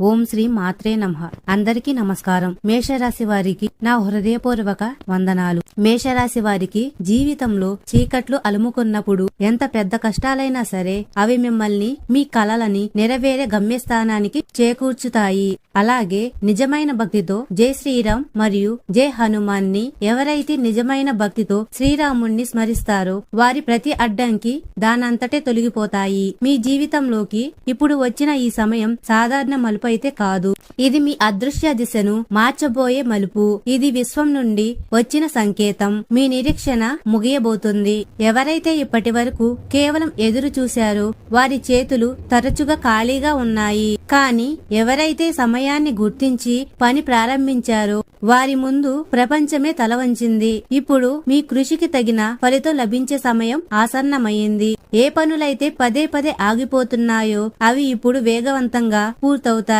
ఓం శ్రీ మాత్రే నమ. అందరికీ నమస్కారం. మేషరాశి వారికి నా హృదయపూర్వక వందనాలు. మేషరాశి వారికి జీవితంలో చీకట్లు అలుముకున్నప్పుడు ఎంత పెద్ద కష్టాలైనా సరే అవి మిమ్మల్ని మీ కలలని నెరవేరే గమ్యస్థానానికి చేకూర్చుతాయి. అలాగే నిజమైన భక్తితో జై శ్రీరామ్ మరియు జై హనుమాన్ని ఎవరైతే నిజమైన భక్తితో శ్రీరాముణ్ణి స్మరిస్తారో వారి ప్రతి అడ్డంకి దానంతటే తొలగిపోతాయి. మీ జీవితంలోకి ఇప్పుడు వచ్చిన ఈ సమయం సాధారణ మలుపు అయితే కాదు. ఇది మీ అదృశ్య దిశను మార్చబోయే మలుపు. ఇది విశ్వం నుండి వచ్చిన సంకేతం. మీ నిరీక్షణ ముగియబోతుంది. ఎవరైతే ఇప్పటి వరకు కేవలం ఎదురు చూశారో వారి చేతులు తరచుగా ఖాళీగా ఉన్నాయి. కానీ ఎవరైతే సమయాన్ని గుర్తించి పని ప్రారంభించారో వారి ముందు ప్రపంచమే తల వంచింది. ఇప్పుడు మీ కృషికి తగిన ఫలితం లభించే సమయం ఆసన్నమైంది. ఏ పనులైతే పదే పదే ఆగిపోతున్నాయో అవి ఇప్పుడు వేగవంతంగా పూర్తవుతాయి.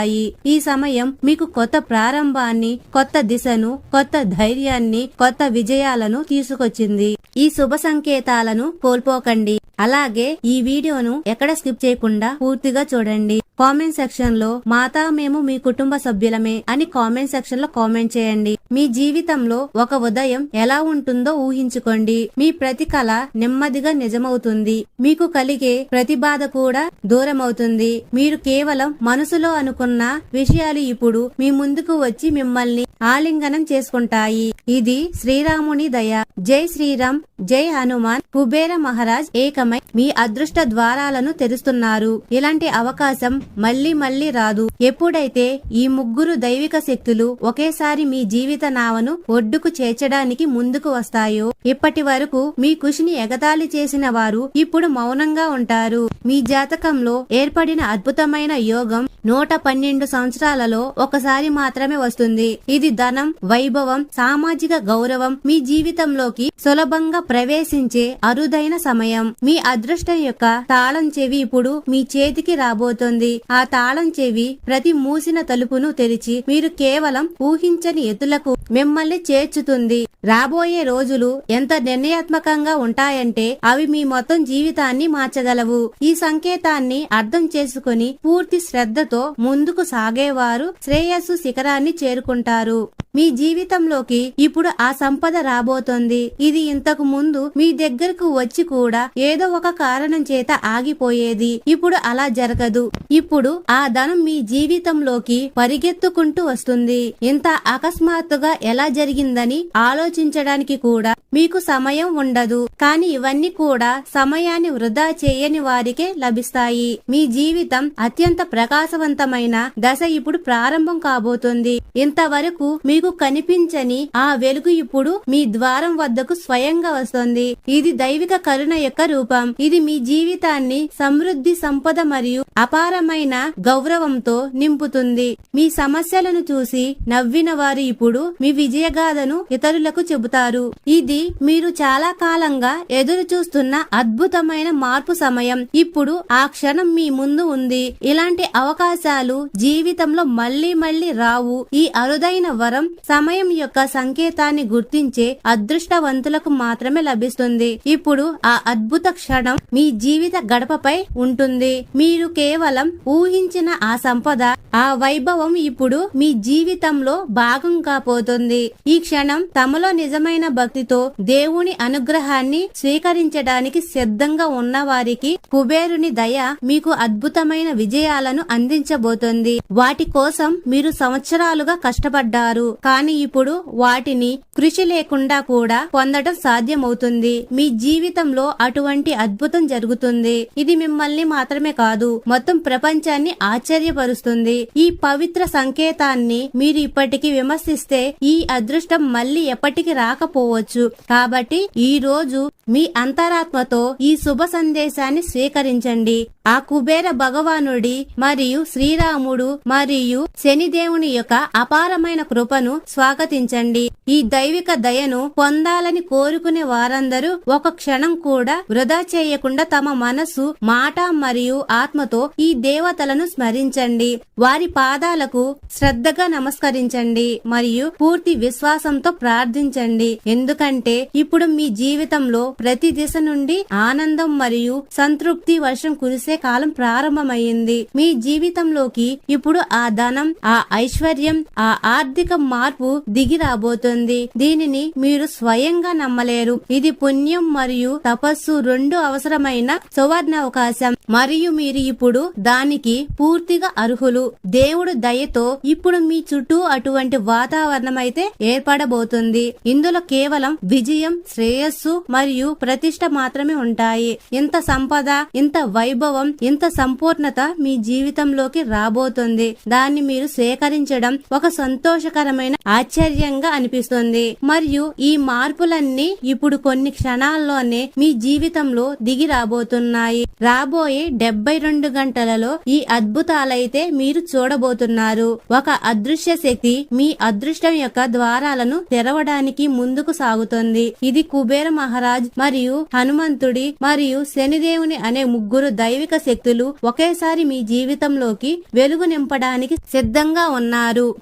ఈ సమయం మీకు కొత్త ప్రారంభాన్ని కొత్త దిశను కొత్త ధైర్యాన్ని కొత్త విజయాలను తీసుకొచ్చింది. ఈ శుభ సంకేతాలను కోల్పోకండి. అలాగే ఈ వీడియోను ఎక్కడ స్కిప్ చేయకుండా పూర్తిగా చూడండి. కామెంట్ సెక్షన్లో మాతా మేము మీ కుటుంబ సభ్యులమే అని కామెంట్ సెక్షన్లో కామెంట్ చేయండి. మీ జీవితంలో ఒక ఉదయం ఎలా ఉంటుందో ఊహించుకోండి. మీ ప్రతి కళ నెమ్మదిగా నిజమవుతుంది. మీకు కలిగే ప్రతి బాధ కూడా దూరమవుతుంది. మీరు కేవలం మనసులో అనుకున్న విషయాలు ఇప్పుడు మీ ముందుకు వచ్చి మిమ్మల్ని ఆలింగనం చేసుకుంటాయి. ఇది శ్రీరాముని దయ. జై శ్రీరామ్ జై హనుమాన్. కుబేర మహారాజ్ ఏకమై మీ అదృష్ట ద్వారాలను తెరుస్తున్నారు. ఇలాంటి అవకాశం మళ్ళీ మళ్ళీ రాదు. ఎప్పుడైతే ఈ ముగ్గురు దైవిక శక్తులు ఒకేసారి మీ జీవిత నావను ఒడ్డుకు చేర్చడానికి ముందుకు వస్తాయో ఇప్పటి వరకు మీ కృషిని ఎగతాళి చేసిన వారు ఇప్పుడు మౌనంగా ఉంటారు. మీ జాతకంలో ఏర్పడిన అద్భుతమైన యోగం నూట పన్నెండు సంవత్సరాలలో ఒకసారి మాత్రమే వస్తుంది. ఇది ధనం వైభవం సామాజిక గౌరవం మీ జీవితంలోకి సులభంగా ప్రవేశించే అరుదైన సమయం. మీ అదృష్టం యొక్క తాళం చెవి ఇప్పుడు మీ చేతికి రాబోతోంది. ఆ తాళం చెవి ప్రతి మూసిన తలుపును తెరిచి మీరు కేవలం ఊహించని ఎత్తులకు మిమ్మల్ని చేర్చుతుంది. రాబోయే రోజులు ఎంత నిర్ణయాత్మకంగా ఉంటాయంటే అవి మీ మొత్తం జీవితాన్ని మార్చగలవు. ఈ సంకేతాన్ని అర్థం చేసుకుని పూర్తి శ్రద్ధతో ముందుకు సాగేవారు శ్రేయస్సు శిఖరాన్ని చేరుకుంటారు. మీ జీవితంలోకి ఇప్పుడు ఆ సంపద రాబోతోంది. ఇది ఇంతకు ముందు మీ దగ్గరకు వచ్చి కూడా ఏదో ఒక కారణం చేత ఆగిపోయేది. ఇప్పుడు అలా జరగదు. ఇప్పుడు ఆ ధనం మీ జీవితంలోకి పరిగెత్తుకుంటూ వస్తుంది. ఇంత అకస్మాత్తుగా ఎలా జరిగిందని ఆలోచించడానికి కూడా మీకు సమయం ఉండదు. కానీ ఇవన్నీ కూడా సమయాన్ని వృధా చేయని వారికే లభిస్తాయి. మీ జీవితం అత్యంత ప్రకాశవంతమైన దశ ఇప్పుడు ప్రారంభం కాబోతుంది. ఇంతవరకు మీకు కనిపించని ఆ వెలుగు ఇప్పుడు మీ ద్వారం వద్దకు స్వయంగా వస్తుంది. ఇది దైవిక కరుణ యొక్క రూపం. ఇది మీ జీవితాన్ని సమృద్ధి సంపద మరియు అపారమైన గౌరవంతో నింపుతుంది. మీ సమస్యలను చూసి నవ్విన వారు ఇప్పుడు మీ విజయగాథను ఇతరులకు చెబుతారు. ఇది మీరు చాలా కాలంగా ఎదురు చూస్తున్న అద్భుతమైన మార్పు సమయం. ఇప్పుడు ఆ క్షణం మీ ముందు ఉంది. ఇలాంటి అవకాశాలు జీవితంలో మళ్ళీ మళ్ళీ రావు. ఈ అరుదైన వరం సమయం యొక్క సంకేతాన్ని గుర్తించే అదృష్టవంతులకు మాత్రమే లభిస్తుంది. ఇప్పుడు ఆ అద్భుత క్షణం మీ జీవిత గడపపై ఉంటుంది. మీరు కేవలం ఊహించిన ఆ సంపద ఆ వైభవం ఇప్పుడు మీ జీవితంలో భాగం కాపోతుంది ఈ క్షణం తమలో నిజమైన భక్తితో దేవుని అనుగ్రహాన్ని స్వీకరించడానికి సిద్ధంగా ఉన్న వారికి కుబేరుని దయ మీకు అద్భుతమైన విజయాలను అందించబోతుంది. వాటి కోసం మీరు సంవత్సరాలుగా కష్టపడ్డారు. కానీ ఇప్పుడు వాటిని కృషి లేకుండా కూడా పొందడం సాధ్యమవుతుంది. మీ జీవితంలో అటువంటి అద్భుతం జరుగుతుంది. ఇది మిమ్మల్ని మాత్రమే కాదు మొత్తం ప్రపంచాన్ని ఆశ్చర్యపరుస్తుంది. ఈ పవిత్ర సంకేతాన్ని మీరు ఇప్పటికీ విమర్శిస్తే ఈ అదృష్టం మళ్ళీ ఎప్పటికి రాకపోవచ్చు. కాబట్టి ఈ రోజు మీ అంతరాత్మతో ఈ శుభ సందేశాన్ని స్వీకరించండి. ఆ కుబేర భగవానుడి మరియు శ్రీరాముడు మరియు శనిదేవుని యొక్క అపారమైన కృపను స్వాగతించండి. ఈ దైవిక దయను పొందాలని కోరుకునే వారందరూ ఒక క్షణం కూడా వృధా చేయకుండా తమ మనసు మాట మరియు ఆత్మతో ఈ దేవతలను స్మరించండి. వారి పాదాలకు శ్రద్ధగా నమస్కరించండి మరియు పూర్తి విశ్వాసంతో ప్రార్థించండి. ఎందుకంటే ఇప్పుడు మీ జీవితంలో ప్రతి దిశ నుండి ఆనందం మరియు సంతృప్తి వర్షం కురిసే కాలం ప్రారంభమైంది మీ జీవితంలోకి ఇప్పుడు ఆ ధనం ఆ ఐశ్వర్యం ఆ ఆర్థిక మార్పు దిగి రాబోతుంది. దీనిని మీరు స్వయంగా నమ్మలేరు. ఇది పుణ్యం మరియు తపస్సు రెండు అవసరమైన సువర్ణ అవకాశం మరియు మీరు ఇప్పుడు దానికి పూర్తిగా అర్హులు. దేవుడు దయతో ఇప్పుడు మీ చుట్టూ అటువంటి వాతావరణం అయితే ఏర్పడబోతుంది. ఇందులో కేవలం విజయం శ్రేయస్సు మరియు ప్రతిష్ట మాత్రమే ఉంటాయి. ఇంత సంపద ఇంత వైభవం ఇంత సంపూర్ణత మీ జీవితంలోకి రాబోతుంది. దాన్ని మీరు సేకరించడం ఒక సంతోషకరమైన ఆశ్చర్యంగా అనిపిస్తుంది. మరియు ఈ మార్పులన్నీ ఇప్పుడు కొన్ని క్షణాల్లోనే మీ జీవితంలో దిగి రాబోతున్నాయి. రాబోయే డెబ్బై రెండు గంటలలో ఈ అద్భుతాలైతే మీరు చూడబోతున్నారు. ఒక అదృశ్య శక్తి మీ అదృష్టం యొక్క ద్వారాలను తెరవడానికి ముందుకు సాగుతుంది. ఇది కుబేర మహారాజ్ మరియు హనుమంతుడి మరియు శనిదేవుని అనే ముగ్గురు దైవిక శక్తులు ఒకేసారి మీ జీవితంలోకి వెలుగు నింపడానికి సిద్ధంగా ఉన్నారు.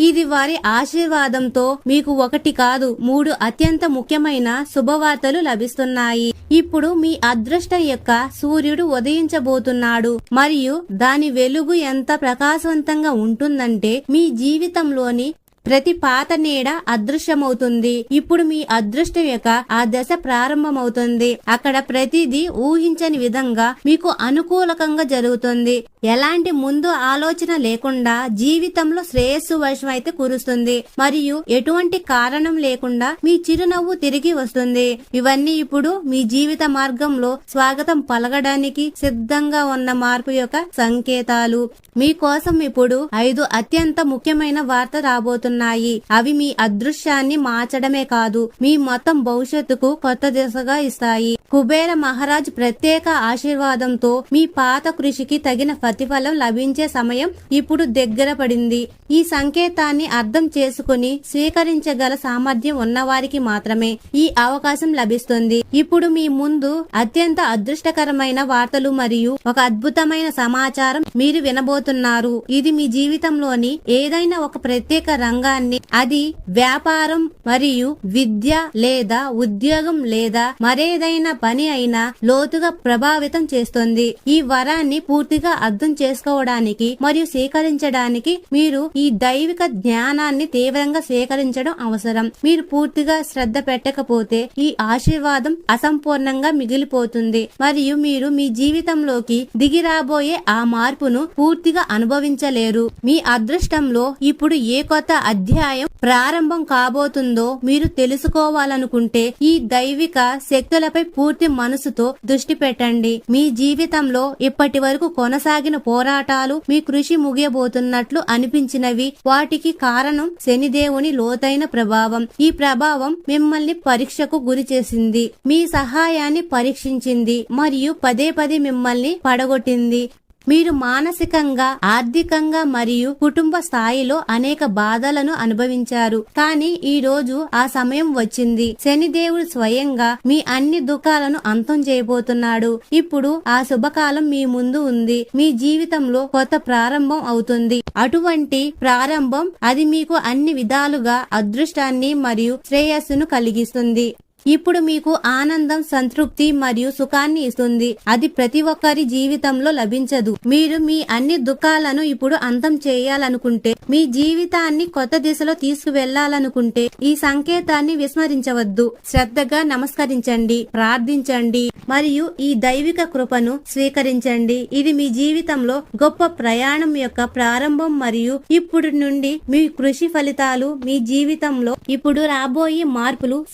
ఇది వారి ఆశీర్వాదంతో మీకు ఒకటి కాదు మూడు అత్యంత ముఖ్యమైన శుభవార్తలు లభిస్తున్నాయి. ఇప్పుడు మీ అదృష్టం యొక్క సూర్యుడు ఉదయించబోతున్నాడు. మరియు దాని వెలుగు ఎంత ప్రకాశవంతంగా ఉంటుందంటే మీ జీవితంలోని ప్రతి పాత నీడ అదృశ్యమవుతుంది. ఇప్పుడు మీ అదృష్టం యొక్క ఆ దశ ప్రారంభమవుతుంది. అక్కడ ప్రతిదీ ఊహించని విధంగా మీకు అనుకూలకంగా జరుగుతుంది. ఎలాంటి ముందు ఆలోచన లేకుండా జీవితంలో శ్రేయస్సు వర్షం అయితే కురుస్తుంది. మరియు ఎటువంటి కారణం లేకుండా మీ చిరునవ్వు తిరిగి వస్తుంది. ఇవన్నీ ఇప్పుడు మీ జీవిత మార్గంలో స్వాగతం పలకడానికి సిద్ధంగా ఉన్న మార్పు యొక్క సంకేతాలు. మీకోసం ఇప్పుడు ఐదు అత్యంత ముఖ్యమైన వార్త రాబోతుంది రాబోతున్నాయి అవి మీ అదృశ్యాన్ని మార్చడమే కాదు మీ మొత్తం భవిష్యత్తుకు కొత్త దిశగా ఇస్తాయి. కుబేర మహారాజ్ ప్రత్యేక ఆశీర్వాదంతో మీ పాత కృషికి తగిన ప్రతిఫలం లభించే సమయం ఇప్పుడు దగ్గర పడింది. ఈ సంకేతాన్ని అర్థం చేసుకుని స్వీకరించగల సామర్థ్యం ఉన్నవారికి మాత్రమే ఈ అవకాశం లభిస్తుంది. ఇప్పుడు మీ ముందు అత్యంత అదృష్టకరమైన వార్తలు మరియు ఒక అద్భుతమైన సమాచారం మీరు వినబోతున్నారు. ఇది మీ జీవితంలోని ఏదైనా ఒక ప్రత్యేక రంగాన్ని అది వ్యాపారం మరియు విద్య లేదా ఉద్యోగం లేదా మరేదైనా పని అయినా లోతుగా ప్రభావితం చేస్తుంది. ఈ వరాన్ని పూర్తిగా అర్థం చేసుకోవడానికి మరియు స్వీకరించడానికి మీరు ఈ దైవిక జ్ఞానాన్ని తీవ్రంగా స్వీకరించడం అవసరం. మీరు పూర్తిగా శ్రద్ధ పెట్టకపోతే ఈ ఆశీర్వాదం అసంపూర్ణంగా మిగిలిపోతుంది. మరియు మీరు మీ జీవితంలోకి దిగి రాబోయే ఆ మార్పును పూర్తిగా అనుభవించలేరు. మీ అదృష్టంలో ఇప్పుడు ఏ కొత్త అధ్యాయం ప్రారంభం కాబోతుందో మీరు తెలుసుకోవాలనుకుంటే ఈ దైవిక శక్తులపై పూర్తి పూర్తి మనసుతో దృష్టి పెట్టండి. మీ జీవితంలో ఇప్పటి వరకు కొనసాగిన పోరాటాలు మీ కృషి ముగియబోతున్నట్లు అనిపించినవి. వాటికి కారణం శనిదేవుని లోతైన ప్రభావం. ఈ ప్రభావం మిమ్మల్ని పరీక్షకు గురి చేసింది. మీ సహాయాన్ని పరీక్షించింది. మరియు పదే పదే మిమ్మల్ని పడగొట్టింది. మీరు మానసికంగా ఆర్థికంగా మరియు కుటుంబ స్థాయిలో అనేక బాధలను అనుభవించారు. కానీ ఈ రోజు ఆ సమయం వచ్చింది. శనిదేవుడు స్వయంగా మీ అన్ని దుఃఖాలను అంతం చేయబోతున్నాడు. ఇప్పుడు ఆ శుభకాలం మీ ముందు ఉంది. మీ జీవితంలో కొత్త ప్రారంభం అవుతుంది. అటువంటి ప్రారంభం అది మీకు అన్ని విధాలుగా అదృష్టాన్ని మరియు శ్రేయస్సును కలిగిస్తుంది. ఇప్పుడు మీకు ఆనందం సంతృప్తి మరియు సుఖాన్ని ఇస్తుంది. అది ప్రతి ఒక్కరి జీవితంలో లభించదు. మీరు మీ అన్ని దుఃఖాలను ఇప్పుడు అంతం చేయాలనుకుంటే మీ జీవితాన్ని కొత్త దిశలో తీసుకువెళ్ళాలనుకుంటే ఈ సంకేతాన్ని విస్మరించవద్దు. శ్రద్ధగా నమస్కరించండి ప్రార్థించండి మరియు ఈ దైవిక కృపను స్వీకరించండి. ఇది మీ జీవితంలో గొప్ప ప్రయాణం యొక్క ప్రారంభం మరియు ఇప్పుడు నుండి మీ కృషి ఫలితాలు మీ జీవితంలో ఇప్పుడు రాబోయే మార్పులు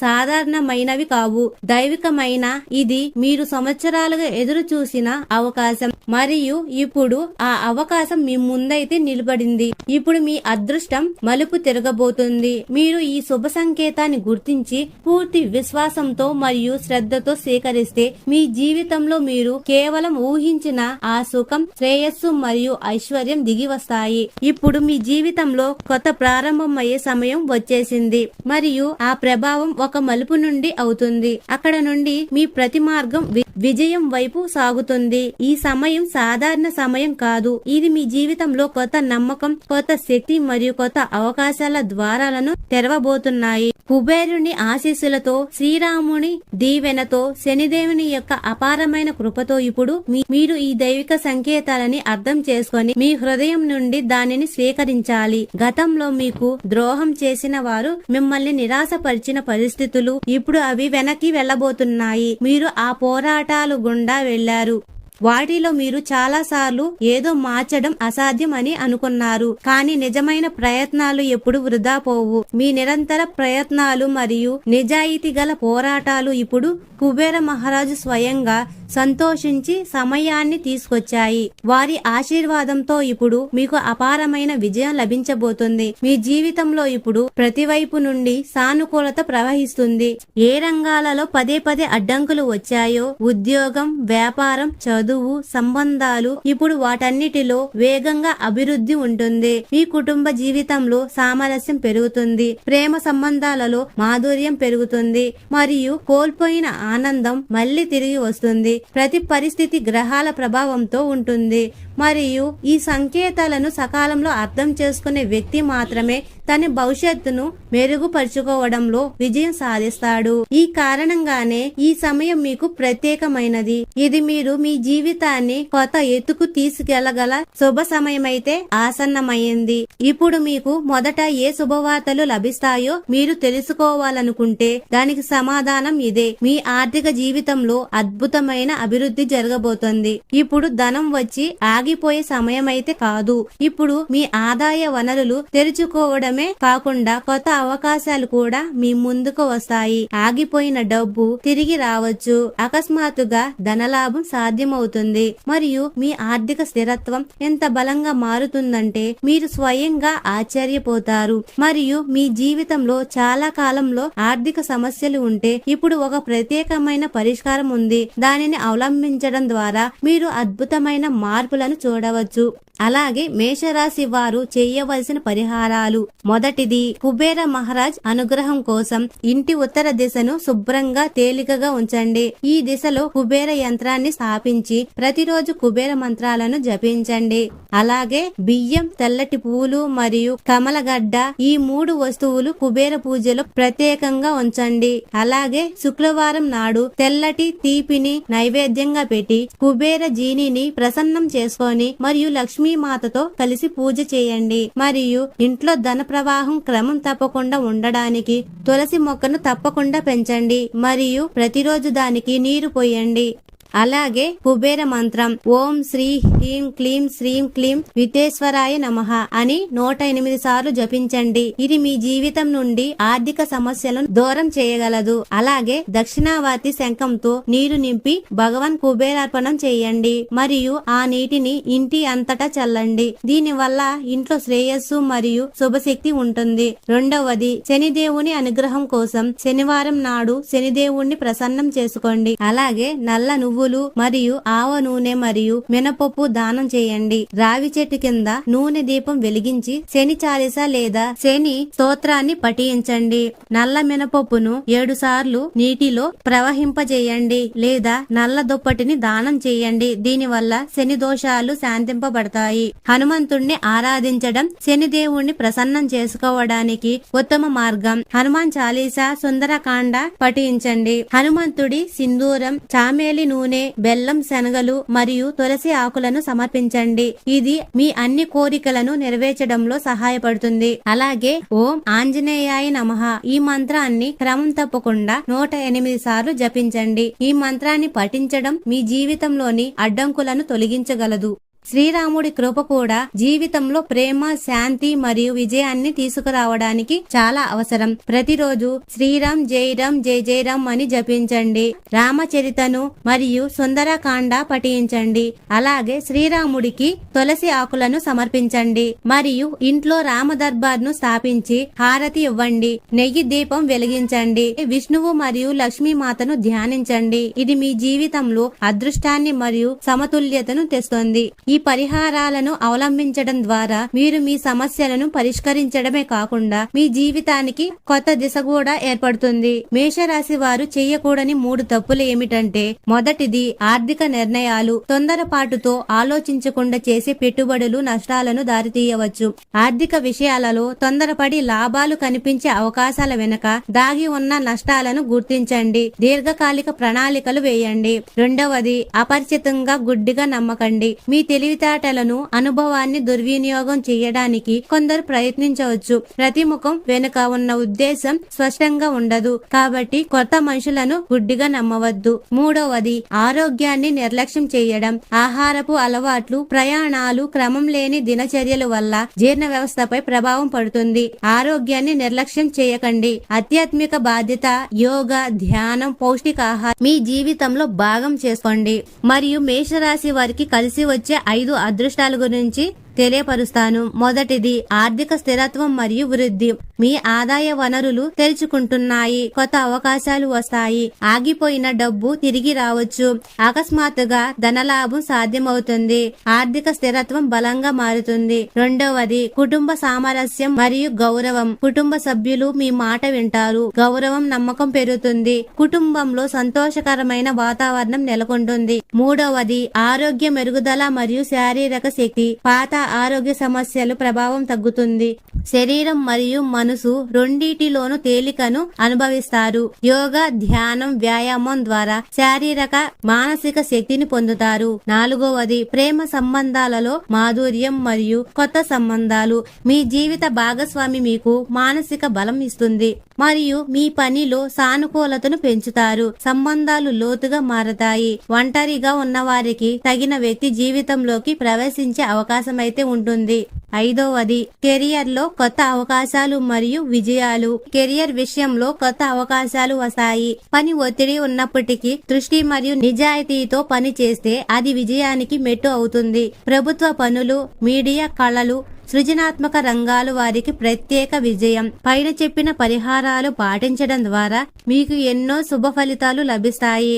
సాధారణమైనవి కావు. దైవికమైన ఇది మీరు సంవత్సరాలుగా ఎదురు చూసిన అవకాశం. మరియు ఇప్పుడు ఆ అవకాశం మీ ముందైతే నిలబడింది. ఇప్పుడు మీ అదృష్టం మలుపు తిరగబోతుంది. మీరు ఈ శుభ సంకేతాన్ని గుర్తించి పూర్తి విశ్వాసంతో మరియు శ్రద్ధతో స్వీకరిస్తే మీ జీవితంలో మీరు కేవలం ఊహించిన ఆ సుఖం శ్రేయస్సు మరియు ఐశ్వర్యం దిగి వస్తాయి. ఇప్పుడు మీ జీవితంలో కొత్త ప్రారంభమయ్యే సమయం వచ్చేసింది. మరియు ఆ ప్రభావం ఒక మలుపు నుండి అవుతుంది. అక్కడ నుండి మీ ప్రతి మార్గం వి- విజయం వైపు సాగుతుంది. ఈ సమయం సాధారణ సమయం కాదు. ఇది మీ జీవితంలో కొత్త నమ్మకం కొత్త శక్తి మరియు కొత్త అవకాశాల ద్వారాలను తెరవబోతున్నాయి. కుబేరుని ఆశీస్సులతో శ్రీరాముని దీవెనతో శనిదేవుని యొక్క అపారమైన కృపతో ఇప్పుడు మీ- మీరు ఈ దైవిక సంకేతాలని అర్థం చేసుకొని మీ హృదయం నుండి దానిని స్వీకరించాలి. గతంలో మీకు ద్రోహం చేసిన వారు మిమ్మల్ని నిరాశపరిచిన పరిస్థితులు ఇప్పుడు అవి వెనక్కి వెళ్ళబోతున్నాయి మీరు ఆ పోరాటాలు గుండా వెళ్ళారు వాటిలో మీరు చాలా సార్లు ఏదో మార్చడం అసాధ్యం అని అనుకున్నారు. కానీ నిజమైన ప్రయత్నాలు ఎప్పుడు వృధా పోవు. మీ నిరంతర ప్రయత్నాలు మరియు నిజాయితీ గల పోరాటాలు ఇప్పుడు కుబేర మహారాజు స్వయంగా సంతోషించి సమయాన్ని తీసుకొచ్చాయి. వారి ఆశీర్వాదంతో ఇప్పుడు మీకు అపారమైన విజయం లభించబోతుంది. మీ జీవితంలో ఇప్పుడు ప్రతివైపు నుండి సానుకూలత ప్రవహిస్తుంది. ఏ రంగాలలో పదే పదే అడ్డంకులు వచ్చాయో ఉద్యోగం వ్యాపారం చదువు సంబంధాలు ఇప్పుడు వాటన్నిటిలో వేగంగా అభివృద్ధి ఉంటుంది. మీ కుటుంబ జీవితంలో సామరస్యం పెరుగుతుంది. ప్రేమ సంబంధాలలో మాధుర్యం పెరుగుతుంది. మరియు కోల్పోయిన ఆనందం మళ్ళీ తిరిగి వస్తుంది. ప్రతి పరిస్థితి గ్రహాల ప్రభావంతో ఉంటుంది. మరియు ఈ సంకేతాలను సకాలంలో అర్థం చేసుకునే వ్యక్తి మాత్రమే తన భవిష్యత్తును మెరుగుపరుచుకోవడంలో విజయం సాధిస్తాడు. ఈ కారణంగానే ఈ సమయం మీకు ప్రత్యేకమైనది. ఇది మీరు మీ జీవితాన్ని కొత్త ఎత్తుకు తీసుకెళ్ళగల శుభ సమయమైతే ఆసన్నమైంది. ఇప్పుడు మీకు మొదట ఏ శుభవార్తలు లభిస్తాయో మీరు తెలుసుకోవాలనుకుంటే దానికి సమాధానం ఇదే. మీ ఆర్థిక జీవితంలో అద్భుతమైన అభివృద్ధి జరగబోతోంది. ఇప్పుడు ధనం వచ్చి ఆగిపోయే సమయం అయితే కాదు. ఇప్పుడు మీ ఆదాయ వనరులు తెరుచుకోవడమే కాకుండా కొత్త అవకాశాలు కూడా మీ ముందుకు వస్తాయి. ఆగిపోయిన డబ్బు తిరిగి రావచ్చు. అకస్మాత్తుగా ధనలాభం సాధ్యమవుతుంది. మరియు మీ ఆర్థిక స్థిరత్వం ఎంత బలంగా మారుతుందంటే మీరు స్వయంగా ఆశ్చర్యపోతారు. మరియు మీ జీవితంలో చాలా కాలంలో ఆర్థిక సమస్యలు ఉంటే ఇప్పుడు ఒక ప్రత్యేకమైన పరిష్కారం ఉంది. దానిని అవలంబించడం ద్వారా మీరు అద్భుతమైన మార్పులను చూడవచ్చు. అలాగే మేషరాశి వారు చేయవలసిన పరిహారాలు. మొదటిది కుబేర మహారాజ్ అనుగ్రహం కోసం ఇంటి ఉత్తర దిశను శుభ్రంగా తేలికగా ఉంచండి. ఈ దిశలో కుబేర యంత్రాన్ని స్థాపించి ప్రతిరోజు కుబేర మంత్రాలను జపించండి. అలాగే బియ్యం తెల్లటి పువ్వులు మరియు కమలగడ్డ ఈ మూడు వస్తువులు కుబేర పూజలో ప్రత్యేకంగా ఉంచండి. అలాగే శుక్రవారం నాడు తెల్లటి తీపిని నైవేద్యంగా పెట్టి కుబేర జీనిని ప్రసన్నం చేసుకొని మరియు లక్ష్మీ మాతతో కలిసి పూజ చేయండి. మరియు ఇంట్లో ధన ప్రవాహం క్రమం తప్పకుండా ఉండడానికి తులసి మొక్కను తప్పకుండా పెంచండి. మరియు ప్రతిరోజు దానికి నీరు పోయండి. అలాగే కుబేర మంత్రం ఓం శ్రీ హ్రీం క్లీం శ్రీం క్లీం వితేశ్వరాయ నమః అని నూట ఎనిమిది సార్లు జపించండి. ఇది మీ జీవితం నుండి ఆర్థిక సమస్యలను దూరం చేయగలదు. అలాగే దక్షిణావర్తి శంఖంతో నీరు నింపి భగవాన్ కుబేరార్పణం చేయండి. మరియు ఆ నీటిని ఇంటి అంతటా చల్లండి. దీని వల్ల ఇంట్లో శ్రేయస్సు మరియు శుభశక్తి ఉంటుంది. రెండవది శనిదేవుని అనుగ్రహం కోసం శనివారం నాడు శనిదేవుణ్ణి ప్రసన్నం చేసుకోండి. అలాగే నల్ల నువ్వు నువ్వులు మరియు ఆవ నూనె మరియు మినపప్పు దానం చేయండి. రావి చెట్టు కింద నూనె దీపం వెలిగించి శని చాలీస లేదా శని స్తోత్రాన్ని పఠించండి. నల్ల మినపప్పును ఏడు సార్లు నీటిలో ప్రవహింపజేయండి లేదా నల్ల దుప్పటిని దానం చేయండి. దీని వల్ల శని దోషాలు శాంతింపబడతాయి. హనుమంతుణ్ణి ఆరాధించడం శని దేవుణ్ణి ప్రసన్నం చేసుకోవడానికి ఉత్తమ మార్గం. హనుమాన్ చాలీసా సుందరకాండ పఠించండి. హనుమంతుడి సింధూరం చామేలి నూనె బెల్లం శనగలు మరియు తులసి ఆకులను సమర్పించండి. ఇది మీ అన్ని కోరికలను నెరవేర్చడంలో సహాయపడుతుంది. అలాగే ఓం ఆంజనేయాయ నమః. ఈ మంత్రాన్ని క్రమం తప్పకుండా నూట ఎనిమిది సార్లు జపించండి. ఈ మంత్రాన్ని పఠించడం మీ జీవితంలోని అడ్డంకులను తొలగించగలదు. శ్రీరాముడి కృప కూడా జీవితంలో ప్రేమ శాంతి మరియు విజయాన్ని తీసుకురావడానికి చాలా అవసరం. ప్రతిరోజు శ్రీరామ్ జైరామ్ జై జైరామ్ అని జపించండి. రామచరితను మరియు సుందరకాండ పఠించండి. అలాగే శ్రీరాముడికి తులసి ఆకులను సమర్పించండి. మరియు ఇంట్లో రామ దర్బార్ను స్థాపించి హారతి ఇవ్వండి. నెయ్యి దీపం వెలిగించండి. విష్ణువు మరియు లక్ష్మీ మాతను ధ్యానించండి. ఇది మీ జీవితంలో అదృష్టాన్ని మరియు సమతుల్యతను తెస్తుంది. ఈ పరిహారాలను అవలంబించడం ద్వారా మీరు మీ సమస్యలను పరిష్కరించడమే కాకుండా మీ జీవితానికి కొత్త దిశ కూడా ఏర్పడుతుంది. మేషరాశి వారు చేయకూడని మూడు తప్పులు ఏమిటంటే మొదటిది ఆర్థిక నిర్ణయాలు. తొందరపాటుతో ఆలోచించకుండా చేసే పెట్టుబడులు నష్టాలను దారితీయవచ్చు. ఆర్థిక విషయాలలో తొందరపడి లాభాలు కనిపించే అవకాశాల వెనుక దాగి ఉన్న నష్టాలను గుర్తించండి. దీర్ఘకాలిక ప్రణాళికలు వేయండి. రెండవది అపరిచితంగా గుడ్డిగా నమ్మకండి. మీ తెలివితేటలను అనుభవాన్ని దుర్వినియోగం చేయడానికి కొందరు ప్రయత్నించవచ్చు. ప్రతి ముఖం వెనుక ఉన్న ఉద్దేశం స్పష్టంగా ఉండదు. కాబట్టి కొత్త మనుషులను గుడ్డిగా నమ్మవద్దు. మూడవది ఆరోగ్యాన్ని నిర్లక్ష్యం చేయడం. ఆహారపు అలవాట్లు ప్రయాణాలు క్రమం లేని దినచర్యల వల్ల జీర్ణ వ్యవస్థపై ప్రభావం పడుతుంది. ఆరోగ్యాన్ని నిర్లక్ష్యం చేయకండి. ఆధ్యాత్మిక బాధ్యత యోగా ధ్యానం పౌష్టికాహారం మీ జీవితంలో భాగం చేసుకోండి. మరియు మేషరాశి వారికి కలిసి వచ్చే ఐదు అదృష్టాల గురించి తెలియపరుస్తాను. మొదటిది ఆర్థిక స్థిరత్వం మరియు వృద్ధి. మీ ఆదాయ వనరులు తెరుచుకుంటున్నాయి కొత్త అవకాశాలు వస్తాయి. ఆగిపోయిన డబ్బు తిరిగి రావచ్చు. అకస్మాత్తుగా ధనలాభం సాధ్యమవుతుంది. ఆర్థిక స్థిరత్వం బలంగా మారుతుంది. రెండవది కుటుంబ సామరస్యం మరియు గౌరవం. కుటుంబ సభ్యులు మీ మాట వింటారు. గౌరవం నమ్మకం పెరుగుతుంది. కుటుంబంలో సంతోషకరమైన వాతావరణం నెలకొంటుంది. మూడవది ఆరోగ్య మెరుగుదల మరియు శారీరక శక్తి. పాత ఆరోగ్య సమస్యలు ప్రభావం తగ్గుతుంది. శరీరం మరియు మనసు రెండిటిలోనూ తేలికను అనుభవిస్తారు. యోగా ధ్యానం వ్యాయామం ద్వారా శారీరక మానసిక శక్తిని పొందుతారు. నాలుగవది ప్రేమ సంబంధాలలో మాధుర్యం మరియు కొత్త సంబంధాలు. మీ జీవిత భాగస్వామి మీకు మానసిక బలం ఇస్తుంది. మరియు మీ పనిలో సానుకూలతను పెంచుతారు. సంబంధాలు లోతుగా మారతాయి. ఒంటరిగా ఉన్న వారికి తగిన వ్యక్తి జీవితంలోకి ప్రవేశించే అవకాశం అయితే ఉంటుంది ఐదవది కెరియర్లో కొత్త అవకాశాలు మరియు విజయాలు. కెరియర్ విషయంలో కొత్త అవకాశాలు వస్తాయి. పని ఒత్తిడి ఉన్నప్పటికీ దృష్టి మరియు నిజాయితీతో పని చేస్తే అది విజయానికి మెట్టు అవుతుంది. ప్రభుత్వ పనులు మీడియా కళలు సృజనాత్మక రంగాలు వారికి ప్రత్యేక విజయం. పైన చెప్పిన పరిహారాలు పాటించడం ద్వారా మీకు ఎన్నో శుభ ఫలితాలు లభిస్తాయి.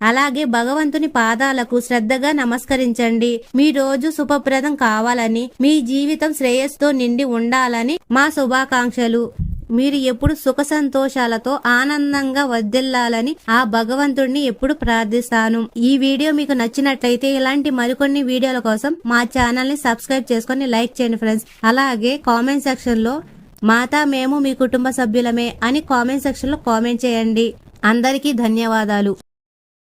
అలాగే భగవంతుని పాదాలకు శ్రద్ధగా నమస్కరించండి. మీ రోజు శుభప్రదం కావాలని మీ జీవితం శ్రేయస్సుతో నిండి ఉండాలని మా శుభాకాంక్షలు. మీరు ఎప్పుడు సుఖ సంతోషాలతో ఆనందంగా వర్దిల్లాలని ఆ భగవంతుడిని ఎప్పుడు ప్రార్థిస్తాను. ఈ వీడియో మీకు నచ్చినట్లయితే ఇలాంటి మరికొన్ని వీడియోల కోసం మా ఛానల్ని సబ్స్క్రైబ్ చేసుకొని లైక్ చేయండి ఫ్రెండ్స్. అలాగే కామెంట్ సెక్షన్లో మాతా మేము మీ కుటుంబ సభ్యులమే అని కామెంట్ సెక్షన్లో కామెంట్ చేయండి. అందరికీ ధన్యవాదాలు.